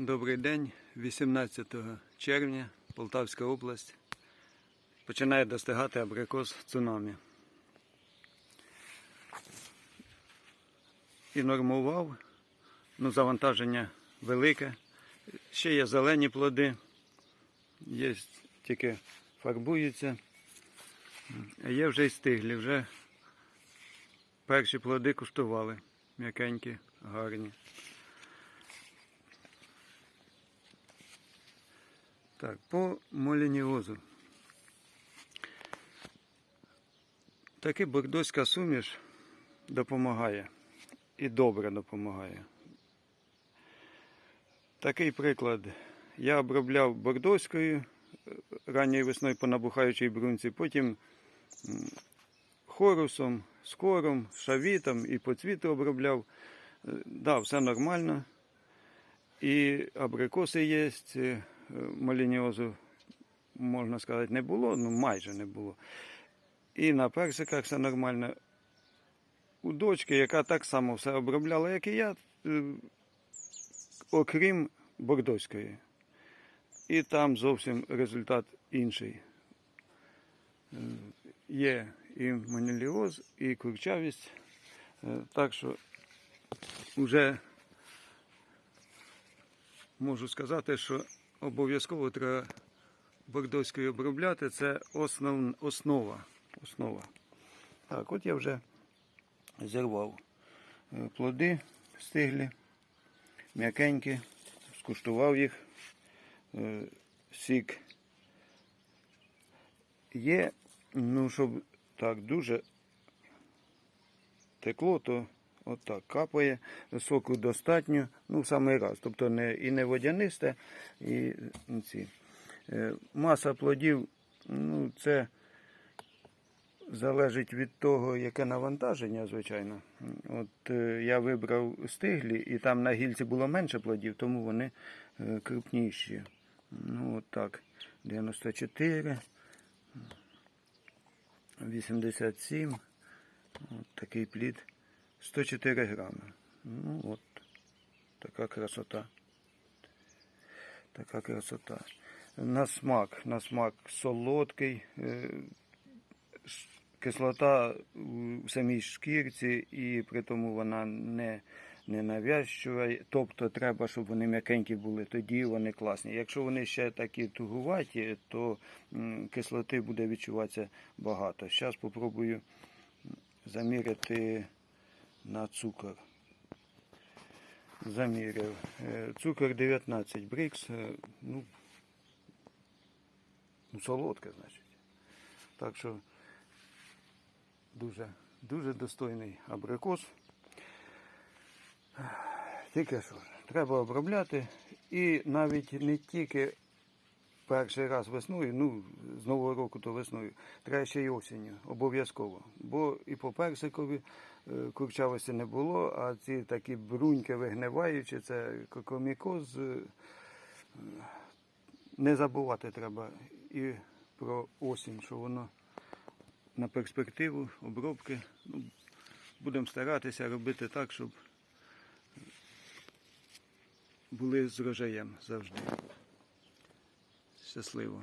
Добрий день, 18 червня, Полтавська область. Починає достигати абрикос цунамі. І нормував, ну, завантаження велике. Ще є зелені плоди, є тільки фарбуються. А є вже й стиглі, вже перші плоди куштували. М'якенькі, гарні. Так, по молініозу. Таки бордоська суміш допомагає і добре допомагає. Такий приклад. Я обробляв бордоською е, ранньою весною по набухаючій брунці, потім хорусом, скором, шавітом і по цвіту обробляв. Е, Да, все нормально. І абрикоси є, малініозу, можна сказати, не було, ну майже не було. І на персиках все нормально. У дочки, яка так само все обробляла, як і я, е, окрім бордоської. І там зовсім результат інший. Е, Є і маніліоз, і курчавість. Е, Так що вже можу сказати, що обов'язково треба бордоською обробляти. Це основ, основа. основа. Так, от я вже зірвав е, плоди стиглі, м'якенькі, скуштував їх, е, сік. Є, ну, щоб так дуже текло, то отак капає, соку достатньо, ну в самий раз. Тобто не, і не водянисте, і ці. Е, Маса плодів, ну це залежить від того, яке навантаження, звичайно. От е, я вибрав стиглі, і там на гільці було менше плодів, тому вони е, крупніші. Ну, от так. 94, 87. От такий плід. 104 грами. Ну от, така красота. Така красота. На смак, на смак солодкий, е, кислота в самій шкірці, і при тому вона не, не навязчива. Тобто треба, щоб вони м'якенькі були, тоді вони класні. Якщо вони ще такі тугуваті, то кислоти буде відчуватися багато. Зараз спробую заміряти на цукор. Заміряв. Е, Цукор 19 брикс. е, Ну, ну, солодке, значить. Так що дуже, дуже достойний абрикос. Тільки що, треба обробляти. І навіть не тільки перший раз весною, ну, з Нового року то весною, треба ще й осінню, обов'язково. Бо і по персикові е, курчавості не було, а ці такі бруньки вигниваючі, це кокомікоз. е, Не забувати треба і про осінь, що воно на перспективу обробки. Ну, будемо старатися робити так, щоб були з врожаєм завжди. Щасливо.